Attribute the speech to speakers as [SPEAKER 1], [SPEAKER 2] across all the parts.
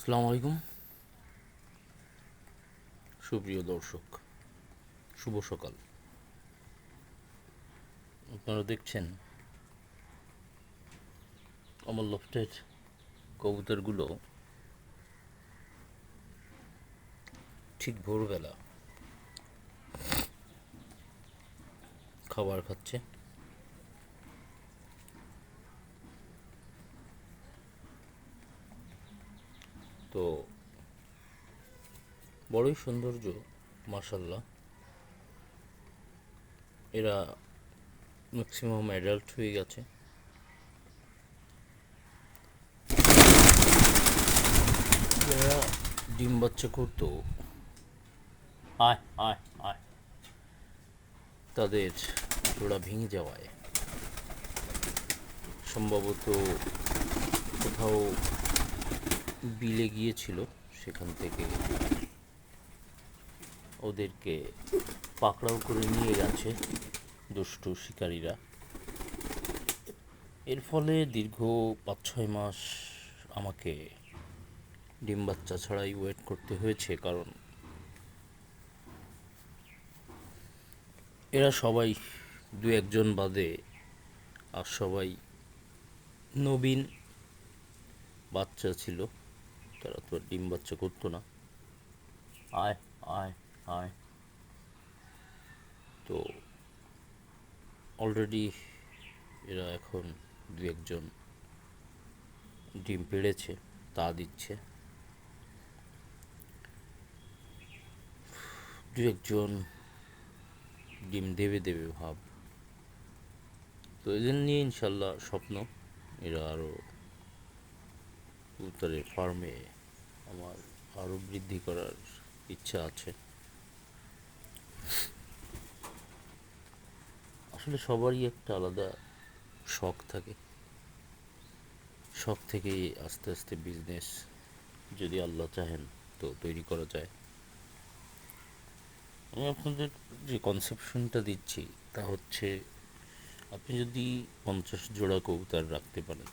[SPEAKER 1] আসসালামু আলাইকুম। সুপ্রিয় দর্শক, শুভ সকাল। আপনারা দেখছেন আমার লফটের কবুতরগুলো ঠিক ভোরবেলা খাবার খাচ্ছে। তো বড়ই সৌন্দর্য মার্শাল্লাহ এরা ম্যাক্সিমাম অ্যাডাল্ট হয়ে গেছে। এরা ডিম বাচ্চা করতো। আয় আয় আয়। তাদের জোড়া ভেঙে যাওয়ায়। সম্ভবত কোথাও বিলে গিয়েছিল, সেখান থেকে ওদেরকে পাকড়াও করে নিয়ে গেছে দুষ্টু শিকারীরা। এর ফলে দীর্ঘ পাঁচ ছয় মাস আমাকে ডিম বাচ্চা ছাড়াই ওয়েট করতে হয়েছে, কারণ এরা সবাই দু একজন বাদে আর সবাই নবীন বাচ্চা ছিল। তারা তো ডিম বাচ্চা করতো না। আয় আয় আয়। তো অলরেডি এরা এখন দু একজন ডিম পেড়েছে, তা দিচ্ছে। দু একজন ডিম দেবে দেবে ভাব। তো এদের নিয়ে ইনশাল্লাহ স্বপ্ন। এরা আরও কবুতরের ফার্মে আমার আরও বৃদ্ধি করার ইচ্ছা আছে। আসলে সবারই একটা আলাদা শখ থাকে। শখ থেকেই আস্তে আস্তে বিজনেস যদি আল্লাহ চাহেন তো তৈরি করা যায়। আমি আপনাদের যে কনসেপশনটা দিচ্ছি তা হচ্ছে, আপনি যদি পঞ্চাশ জোড়া কবুতর রাখতে পারেন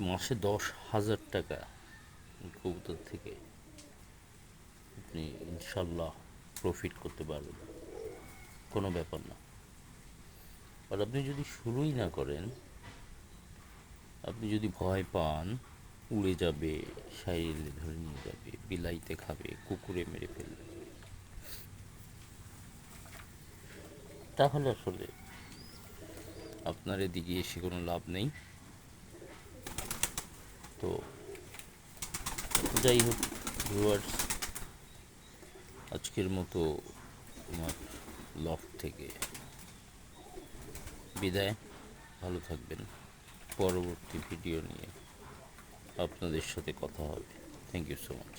[SPEAKER 1] মাসে দশ হাজার টাকা কবুতর থেকে আপনি ইনশাল্লাহ প্রফিট করতে পারবেন। কোনো ব্যাপার না। আর আপনি যদি শুরুই না করেন, আপনি যদি ভয় পান, উড়ে যাবে সাইলে ধরে নিয়ে যাবে, বিলাইতে খাবে, কুকুরে মেরে ফেলবে। তাহলে আসলে আপনার এদিকে এসে কোনো লাভ নেই। তো যাই হোক ভিউয়ার্স আজকের মতো আমার লক থেকে বিদায়। ভালো থাকবেন। পরবর্তী ভিডিও নিয়ে আপনাদের সাথে কথা হবে। Thank you so much